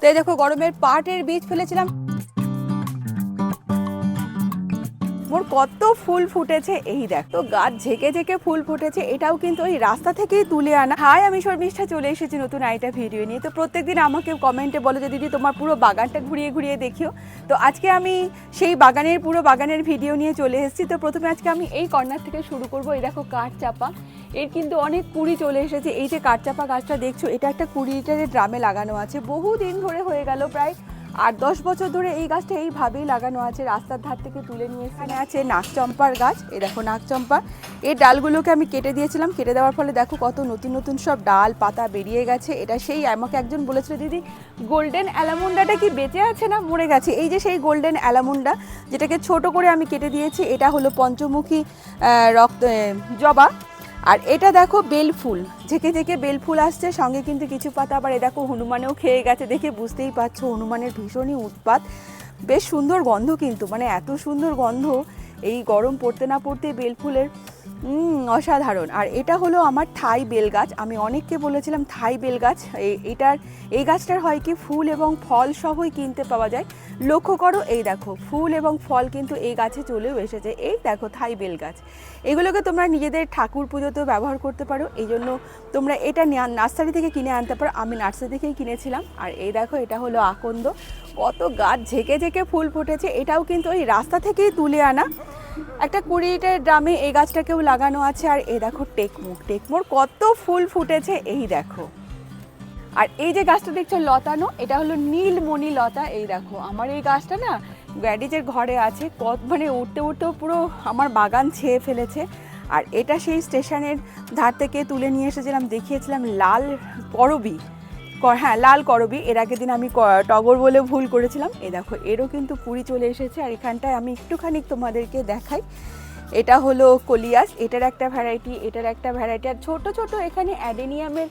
তো এই দেখো গরমের পাটের বীজ ফেলেছিলাম। মোর কত ফুল ফুটেছে, এই দেখ। তো গাছ ঝেঁকে ঝেঁকে ফুল ফুটেছে, এটাও কিন্তু ওই রাস্তা থেকেই তুলে আনা। হাই, আমি শর্মিষ্ঠা, চলে এসেছি নতুন আইটা ভিডিও নিয়ে। তো প্রত্যেকদিন আমাকে কমেন্টে বলো যে, দিদি, তোমার পুরো বাগানটা ঘুরিয়ে ঘুরিয়ে দেখিও। তো আজকে আমি সেই বাগানের, পুরো বাগানের ভিডিও নিয়ে চলে এসেছি। তো প্রথমে আজকে আমি এই কর্নার থেকে শুরু করব। এই দেখো কাঠ চাপা। এর কিন্তু অনেক কুড়ি চলে এসেছে। এই যে কাঠচাপা গাছটা দেখছ, এটা একটা কুড়ি লিটারের ড্রামে লাগানো আছে। বহু দিন ধরে হয়ে গেল, প্রায় আট দশ বছর ধরে এই গাছটা এইভাবেই লাগানো আছে। রাস্তার ধার থেকে তুলে নিয়ে এখানে আছে নাকচম্পার গাছ। এ দেখো নাকচম্পা এই ডালগুলোকে আমি কেটে দিয়েছিলাম। কেটে দেওয়ার ফলে দেখো কত নতুন নতুন সব ডাল, পাতা বেরিয়ে গেছে। এটা সেই, আমাকে একজন বলেছিল, দিদি গোল্ডেন অ্যালামুন্ডাটা কি বেঁচে আছে না মরে গেছে? এই যে সেই গোল্ডেন অ্যালামুন্ডা যেটাকে ছোট করে আমি কেটে দিয়েছি, এটা হলো পঞ্চমুখী রক্ত জবা। আর এটা দেখো বেলফুল ঝেঁকে ঝেঁকে বেল ফুল আসছে সঙ্গে কিন্তু কিছু পাতা আবার এ দেখো হনুমানেও খেয়ে গেছে দেখে বুঝতেই পারছ হনুমানের ভীষণই উৎপাত। বেশ সুন্দর গন্ধ কিন্তু মানে এত সুন্দর গন্ধ এই গরম পড়তে না পড়তে বেল ফুলের উম, অসাধারণ। আর এটা হলো আমার থাই বেল গাছ। আমি অনেককে বলেছিলাম থাই বেল গাছ। এই- এটার, এই গাছটার হয় কি ফুল এবং ফল সহই কিনতে পাওয়া যায়। লক্ষ্য করো, এই দেখো, ফুল এবং ফল কিন্তু এই গাছে চলেও এসেছে। এই দেখো থাই বেল গাছ। এগুলোকে তোমরা নিজেদের ঠাকুর পুজোতেও ব্যবহার করতে পারো। এই জন্য তোমরা এটা নার্সারি থেকে কিনে আনতে পারো। আমি নার্সারি থেকেই কিনেছিলাম। আর এই দেখো, এটা হলো আকন্দ। কত গাছ ঝেঁকে ঝেঁকে ফুল ফুটেছে। এটাও কিন্তু ওই রাস্তা থেকেই তুলে আনা। একটা কুড়ি লিটার ড্রামে এই গাছটাকেও লাগানো আছে, আর এই দেখো টেকমো টেকমোর কত ফুল ফুটেছে, এই দেখো। আর এই যে গাছটা দেখছ লতানো, এটা হলো নীলমণি লতা, এই দেখো। আমার এই গাছটা না গ্যাডিজের ঘরে আছে, কত মানে উঠতে উঠতেও পুরো আমার বাগান ছেয়ে ফেলেছে। আর এটা সেই স্টেশনের ধার থেকে তুলে নিয়ে এসেছিলাম, দেখিয়েছিলাম লাল করবি ক- হ্যাঁ লাল করবি। এর আগের দিন আমি টগর বলে ভুল করেছিলাম। এ দেখো, এরও কিন্তু পুরী চলে এসেছে, আর এখানটায় আমি একটুখানি তোমাদেরকে দেখাই। এটা হলো কলিয়াস, এটার একটা ভ্যারাইটি এটার একটা ভ্যারাইটি আর ছোটো ছোটো এখানে অ্যাডেনিয়ামের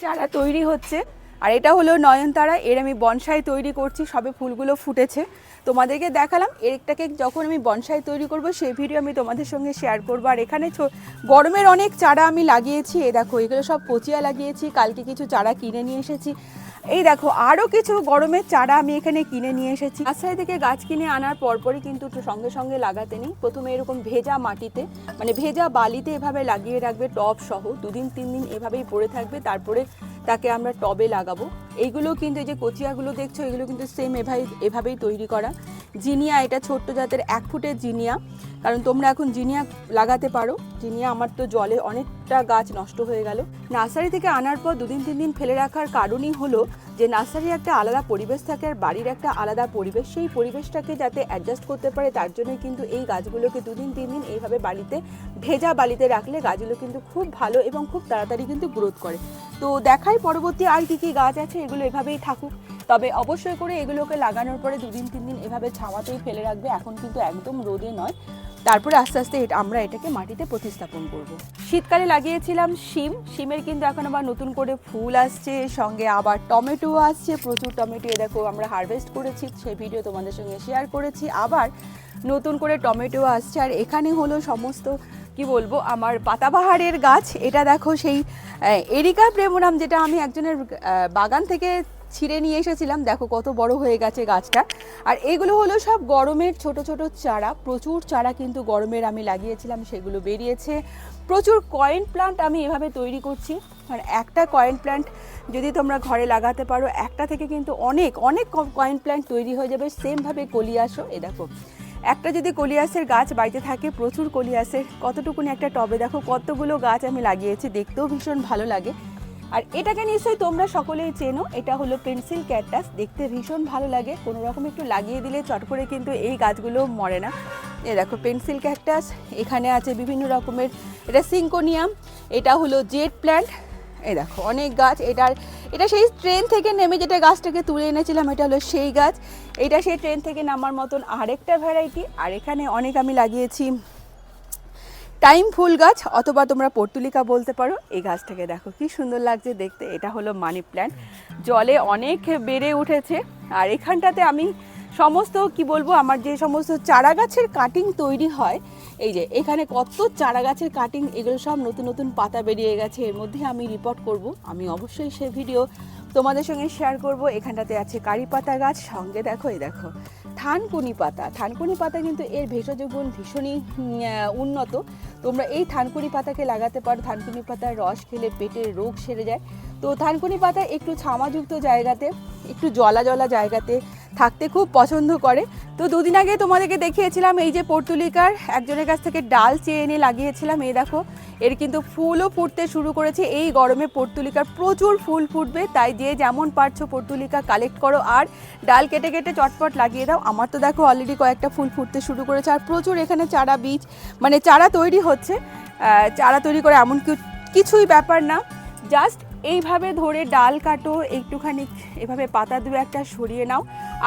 চারা তৈরি হচ্ছে। আর এটা হলো নয়নতারা, এর আমি বনসাই তৈরি করছি, সবে ফুলগুলো ফুটেছে। তোমাদেরকে দেখালাম এরটাকে যখন আমি বনসাই তৈরি করব, সেই ভিডিও আমি তোমাদের সঙ্গে শেয়ার করব। আর এখানে গরমের অনেক চারা আমি লাগিয়েছি এ দেখো, এগুলো সব কচিয়া লাগিয়েছি, কালকে কিছু চারা কিনে নিয়ে এসেছি। এই দেখো আরও কিছু গরমের চারা আমি এখানে কিনে নিয়ে এসেছি। নার্সারি থেকে গাছ কিনে আনার পরপরই কিন্তু সঙ্গে সঙ্গে লাগাতে নেই। প্রথমে এরকম ভেজা মাটিতে মানে ভেজা বালিতে এভাবে লাগিয়ে রাখবে, টব সহ, দুদিন তিন দিন এভাবেই পড়ে থাকবে। তারপরে তাকে আমরা টবে লাগাবো। এইগুলো কিন্তু এই যে কচিয়াগুলো দেখছ, এগুলো কিন্তু সেম এভাবে, এভাবেই তৈরি করা। জিনিয়া, এটা ছোট্ট জাতের এক ফুটের জিনিয়া। কারণ তোমরা এখন জিনিয়া লাগাতে পারো। জিনিয়া আমার তো জলে অনেকটা গাছ নষ্ট হয়ে গেল। নার্সারি থেকে আনার পর দুদিন, তিন দিন ফেলে রাখার কারণই হলো যে নার্সারি একটা আলাদা পরিবেশ থাকে আর বাড়ির একটা আলাদা পরিবেশ। সেই পরিবেশটাকে যাতে অ্যাডজাস্ট করতে পারে, তার জন্য কিন্তু এই গাছগুলোকে দুদিন, তিন দিন এইভাবে বাড়িতে, ভেজা বালিতে রাখলে গাছগুলো কিন্তু খুব ভালো এবং খুব তাড়াতাড়ি কিন্তু গ্রোথ করে। তো দেখাই পরবর্তী আর কী কী গাছ আছে, এগুলো এভাবেই থাকুক। তবে অবশ্যই করে এগুলোকে লাগানোর পরে দুদিন, তিন দিন এভাবে ছাওয়াতেই ফেলে রাখবে। এখন কিন্তু একদম রোদে নয়। তারপরে আস্তে আস্তে আমরা এটাকে মাটিতে প্রতিস্থাপন করব। শীতকালে লাগিয়েছিলাম শিম। শিমের কিন্তু এখন আবার নতুন করে ফুল আসছে, সঙ্গে আবার টমেটো আসছে। প্রচুর টমেটো, এ দেখো, আমরা হারভেস্ট করেছি। সেই ভিডিও তোমাদের সঙ্গে শেয়ার করেছি। আবার নতুন করে টমেটো আসছে। আর এখানে হলো সমস্ত, কি বলব, আমার পাতাবাহারের গাছ। এটা দেখো সেই এরিকা প্রেমোনাম যেটা আমি একজনের বাগান থেকে ছিঁড়ে নিয়ে এসেছিলাম। দেখো কত বড় হয়ে গেছে গাছটা। আর এগুলো হলো সব গরমের ছোট ছোট চারা। প্রচুর চারা কিন্তু গরমের আমি লাগিয়েছিলাম, সেগুলো বেরিয়েছে। প্রচুর কয়েন প্লান্ট আমি এভাবে তৈরি করছি। আর একটা কয়েন প্ল্যান্ট যদি তোমরা ঘরে লাগাতে পারো, একটা থেকে কিন্তু অনেক অনেক কয়েন প্ল্যান্ট তৈরি হয়ে যাবে। সেমভাবে কলিয়াসও, এ দেখো। একটা যদি কলিয়াসের গাছ বাড়িতে থাকে, প্রচুর কলিয়াসের। কতটুকুনি একটা টবে দেখো, কতগুলো গাছ আমি লাগিয়েছি, দেখতেও ভীষণ ভালো লাগে। আর এটাকে নিশ্চয়ই তোমরা সকলেই চেনো, এটা হলো পেন্সিল ক্যাকটাস। দেখতে ভীষণ ভালো লাগে, কোনো রকম একটু লাগিয়ে দিলে চট করে কিন্তু এই গাছগুলো মরে না। এ দেখো, পেন্সিল ক্যাকটাস, এখানে আছে বিভিন্ন রকমের এটা সিঙ্কোনিয়াম এটা হলো জেড প্ল্যান্ট। এ দেখো, অনেক গাছ, এটার, এটা সেই ট্রেন থেকে নেমে যেটা গাছটাকে তুলে এনেছিলাম, এটা হলো সেই গাছ। এটা সেই ট্রেন থেকে নামার মতন আরেকটা ভ্যারাইটি আর এখানে অনেক আমি লাগিয়েছি টাইম ফুল গাছ অথবা তোমরা পর্তুলিকা বলতে পারো, এই গাছটাকে দেখো কি সুন্দর লাগছে দেখতে। এটা হলো মানি প্ল্যান্ট। জলে অনেক বেড়ে উঠেছে। আর এখানটাতে আমি সমস্ত, কি বলব, আমার যে সমস্ত চারা গাছের কাটিং তৈরি হয়, এই যে এখানে কত চারা গাছের কাটিং এগুলো সব নতুন নতুন পাতা বেরিয়ে গেছে, এর মধ্যে আমি রিপোর্ট করব। আমি অবশ্যই সে ভিডিও তোমাদের সঙ্গে শেয়ার করব। এখানটাতে আছে কারি পাতা গাছ, সঙ্গে দেখো, এই দেখো থানকুনি পাতা। থানকুনি পাতা কিন্তু এর ভেষজ গুণ ভীষণই উন্নত। তোমরা এই থানকুনি পাতাকে লাগাতে পারো। থানকুনি পাতার রস খেলে পেটের রোগ সেরে যায়। তো থানকুনি পাতা একটু ছামাযুক্ত জায়গাতে, একটু জলা জলা জায়গাতে থাকতে খুব পছন্দ করে। তো দুদিন আগে তোমাদেরকে দেখিয়েছিলাম, এই যে পর্তুলিকার একজনের কাছ থেকে ডাল চেয়ে এনে লাগিয়েছিলাম, এই দেখো, এর কিন্তু ফুলও ফুটতে শুরু করেছে। এই গরমে পর্তুলিকার প্রচুর ফুল ফুটবে, তাই যে যেমন পারছ পর্তুলিকা কালেক্ট করো, আর ডাল কেটে কেটে চটপট লাগিয়ে দাও। আমার তো দেখো অলরেডি কয়েকটা ফুল ফুটতে শুরু করেছে, আর প্রচুর এখানে চারা বীজ মানে চারা তৈরি হচ্ছে। চারা তৈরি করে এমন কিছুই ব্যাপার না জাস্ট এইভাবে ধরে ডাল কাটো, একটুখানি এভাবে পাতা দু একটা সরিয়ে নাও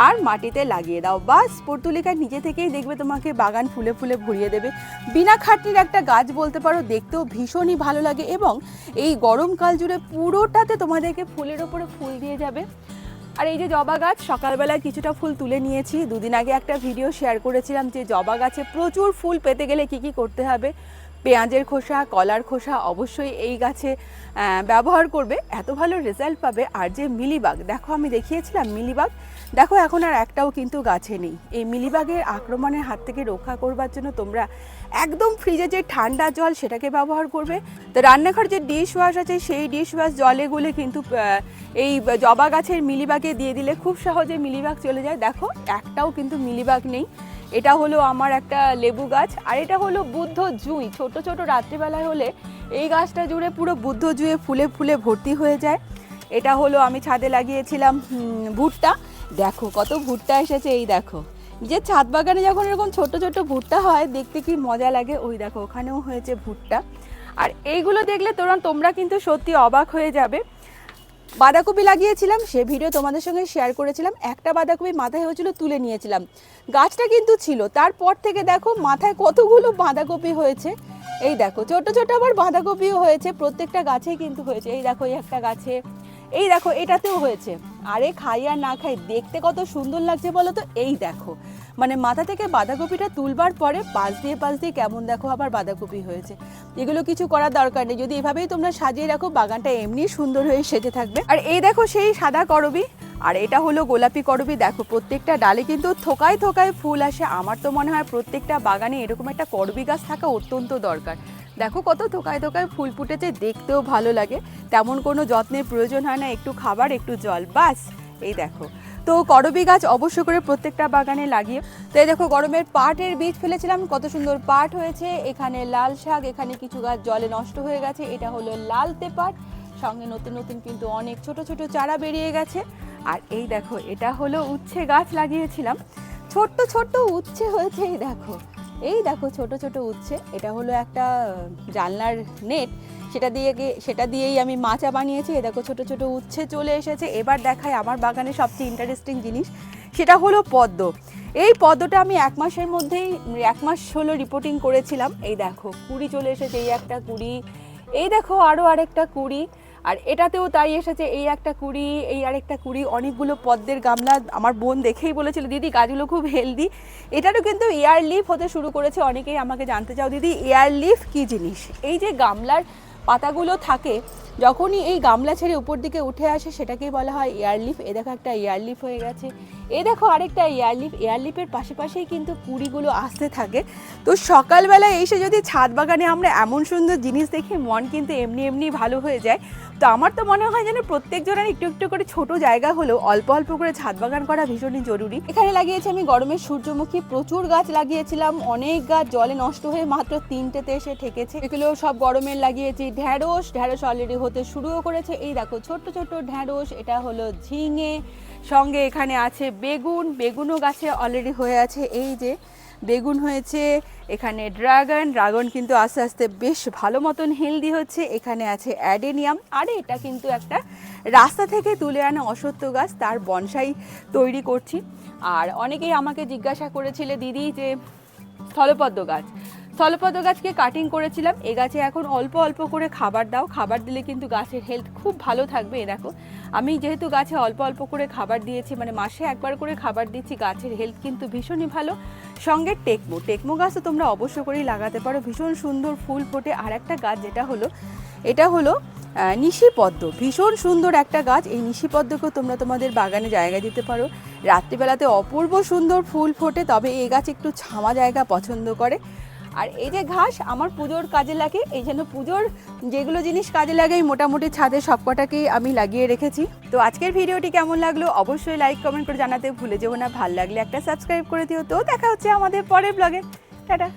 আর মাটিতে লাগিয়ে দাও। বাস, পর্তুলিকা নিজে থেকেই দেখবে তোমাকে বাগান ফুলে ফুলে ভরিয়ে দেবে। বিনা খাটনির একটা গাছ বলতে পারো, দেখতেও ভীষণই ভালো লাগে এবং এই গরমকাল জুড়ে পুরোটাতে তোমাদেরকে ফুলের ওপরে ফুল দিয়ে যাবে। আর এই যে জবা গাছ সকালবেলায় কিছুটা ফুল তুলে নিয়েছি। দুদিন আগে একটা ভিডিও শেয়ার করেছিলাম যে জবা গাছে প্রচুর ফুল পেতে গেলে কি কি করতে হবে। পেঁয়াজের খোসা, কলার খোসা অবশ্যই এই গাছে ব্যবহার করবে। এত ভালো রেজাল্ট পাবে আর যে মিলিবাগ, দেখো আমি দেখিয়েছিলাম মিলিবাগ। দেখো এখন আর একটাও কিন্তু গাছে নেই। এই মিলিবাগের আক্রমণের হাত থেকে রক্ষা করবার জন্য তোমরা একদম ফ্রিজে যে ঠান্ডা জল সেটাকে ব্যবহার করবে। তো রান্নাঘর যে ডিশ ওয়াশ আছে, সেই ডিশ ওয়াশ জলে গুলে কিন্তু এই জবা গাছের মিলিবাগে দিয়ে দিলে খুব সহজে মিলিবাগ চলে যায়। দেখো একটাও কিন্তু মিলিবাগ নেই। এটা হলো আমার একটা লেবু গাছ, আর এটা হলো বুদ্ধ জুঁই। ছোট ছোট রাত্রিবেলায় হলে এই গাছটা জুড়ে পুরো বুদ্ধ জুঁয়ে ফুলে ফুলে ভর্তি হয়ে যায়। এটা হলো আমি ছাদে লাগিয়েছিলাম ভুট্টা। দেখো কত ভুট্টা এসেছে, এই দেখো। নিজের ছাদ বাগানে যখন এরকম ছোট ছোট ভুট্টা হয়, দেখতে কি মজা লাগে, ওই দেখো, ওখানেও হয়েছে ভুট্টা। আর এইগুলো দেখলে তোরা, তোমরা কিন্তু সত্যি অবাক হয়ে যাবে। বাঁধাকপি লাগিয়েছিলাম, সে ভিডিও তোমাদের সঙ্গে শেয়ার করেছিলাম। একটা বাঁধাকপি মাথায় হয়েছিল, তুলে নিয়েছিলাম। গাছটা কিন্তু ছিল, তারপর থেকে দেখো মাথায় কতগুলো বাঁধাকপি হয়েছে। এই দেখো, ছোট ছোট আবার বাঁধাকপিও হয়েছে, প্রত্যেকটা গাছেই কিন্তু হয়েছে। এই দেখো, এই একটা গাছে এই দেখো, এটাতেও হয়েছে। আরে খাই আর না খাই, দেখতে কত সুন্দর লাগছে বলো তো? এই দেখো। মানে মাথা থেকে বাঁধাকপিটা তুলবার পরে পাশ দিয়ে পাশ দিয়ে কেমন দেখো আবার বাঁধাকপি হয়েছে। এগুলো কিছু করার দরকার নেই। যদি এভাবেই তোমরা সাজিয়ে রাখো, বাগানটা এমনি সুন্দর হয়ে সেজে থাকবে। আর এই দেখো সেই সাদা করবি। আর এটা হলো গোলাপি করবি। দেখো, প্রত্যেকটা ডালে কিন্তু থোকায় থোকায় ফুল আসে। আমার তো মনে হয় প্রত্যেকটা বাগানে এরকম একটা করবি গাছ থাকা অত্যন্ত দরকার। দেখো কত থোকায় থোকায় ফুল ফুটেছে, দেখতেও ভালো লাগে। তেমন কোনো যত্নের প্রয়োজন হয় না, একটু খাবার, একটু জল, বাস। এই দেখো। তো করবি গাছ অবশ্য করে প্রত্যেকটা বাগানে লাগিয়ে। তো এই দেখো গরমের পাটের বীজ ফেলেছিলাম, কত সুন্দর পাট হয়েছে। এখানে লাল শাক, এখানে কিছু গাছ জলে নষ্ট হয়ে গেছে। এটা হলো লালতে পাট। সঙ্গে নতুন নতুন কিন্তু অনেক ছোট ছোট চারা বেরিয়ে গেছে। আর এই দেখো, এটা হলো উচ্ছে গাছ লাগিয়েছিলাম। ছোট্ট ছোট্ট উচ্ছে হয়েছে, এই দেখো। এই দেখো ছোট ছোট উচ্ছে, এটা হলো একটা জানলার নেট, সেটা দিয়ে সেটা দিয়েই আমি মাচা বানিয়েছি। এই দেখো ছোট ছোট উচ্ছে চলে এসেছে। এবার দেখাই আমার বাগানে সবচেয়ে ইন্টারেস্টিং জিনিস, সেটা হলো পদ্ম। এই পদ্মটা আমি এক মাসের মধ্যেই, এক মাস হলো রিপোর্টিং করেছিলাম। এই দেখো, কুড়ি চলে এসেছে, এই একটা কুড়ি। এই দেখো আরও আরেকটা কুড়ি। আর এটাতেও তাই এসেছে, এই একটা কুড়ি, এই আরেকটা কুড়ি, অনেকগুলো পদ্মের গামলা আমার বোন দেখেই বলেছিল, দিদি, গাছগুলো খুব হেলদি এটারও কিন্তু এয়ার লিফ হতে শুরু করেছে, অনেকেই আমাকে জানতে চাও, দিদি এয়ার লিফ কী জিনিস? এই যে গামলার পাতাগুলো থাকে যখনই এই গামলা ছেড়ে উপর দিকে উঠে আসে, সেটাকেই বলা হয় এয়ারলিফ। এ দেখো একটা এয়ারলিফ হয়ে গেছে। এ দেখো আরেকটা এয়ারলিফ। এয়ারলিফের পাশাপাশি কিন্তু কুড়িগুলো আসতে থাকে। তো সকালবেলা এসে যদি ছাদ বাগানে আমরা এমন সুন্দর জিনিস দেখি, মন কিন্তু এমনি এমনি ভালো হয়ে যায়। তো আমার তো মনে হয় যেন প্রত্যেক জনের একটু একটু করে ছোট জায়গা হলেও অল্প অল্প করে ছাদ বাগান করা ভীষণই জরুরি। এখানে লাগিয়েছি আমি গরমের সূর্যমুখী। প্রচুর গাছ লাগিয়েছিলাম। অনেক গাছ জলে নষ্ট হয়ে মাত্র তিনটেতে এসে ঠেকেছে। এগুলো সব গরমের লাগিয়েছি। ঢ্যাঁড়স ঢ্যাঁড়স অলরেডি হতে শুরুও করেছে। এই দেখো, ছোট্ট ছোট্ট ঢ্যাঁড়স, এটা হলো ঝিঙে, সঙ্গে এখানে আছে বেগুন, বেগুনও গাছে অলরেডি হয়ে আছে। এই যে বেগুন হয়েছে, এখানে ড্রাগন ড্রাগন কিন্তু আস্তে আস্তে বেশ ভালো মতন হেলদি হচ্ছে। এখানে আছে অ্যাডেনিয়াম, আরে এটা কিন্তু একটা রাস্তা থেকে তুলে আনা অসত্য গাছ, তার বনসাই তৈরি করছি। আর অনেকেই আমাকে জিজ্ঞাসা করেছিলে, দিদি, যে স্থলপদ্ম গাছ স্থলপদ্ম গাছকে কাটিং করেছিলাম। এ গাছে এখন অল্প অল্প করে খাবার দাও। খাবার দিলে কিন্তু গাছের হেলথ খুব ভালো থাকবে, এ দেখো। আমি যেহেতু গাছে অল্প অল্প করে খাবার দিয়েছি মানে মাসে একবার করে খাবার দিচ্ছি, গাছের হেলথ কিন্তু ভীষণই ভালো। সঙ্গে টেকমো। টেকমো গাছ তো তোমরা অবশ্য করেই লাগাতে পারো। ভীষণ সুন্দর ফুল ফোটে। আর একটা গাছ যেটা হলো, এটা হলো নিশিপদ্ম ভীষণ সুন্দর একটা গাছ। এই নিশিপদ্মকেও তোমরা তোমাদের বাগানে জায়গা দিতে পারো। রাত্রিবেলাতে অপূর্ব সুন্দর ফুল ফোটে, তবে এই গাছ একটু ছামা জায়গা পছন্দ করে। আর এই যে ঘাস আমার পুজোর কাজে লাগে, এই জন্য পুজোর যেগুলো জিনিস কাজে লাগে মোটামুটি ছাদে সবকটাকেই আমি লাগিয়ে রেখেছি। তো আজকের ভিডিওটি কেমন লাগল অবশ্যই লাইক কমেন্ট করে জানাতে ভুলে যেও না। ভালো লাগলে একটা সাবস্ক্রাইব করে দিও। তো দেখা হচ্ছে আমাদের পরের ব্লগে টাটা।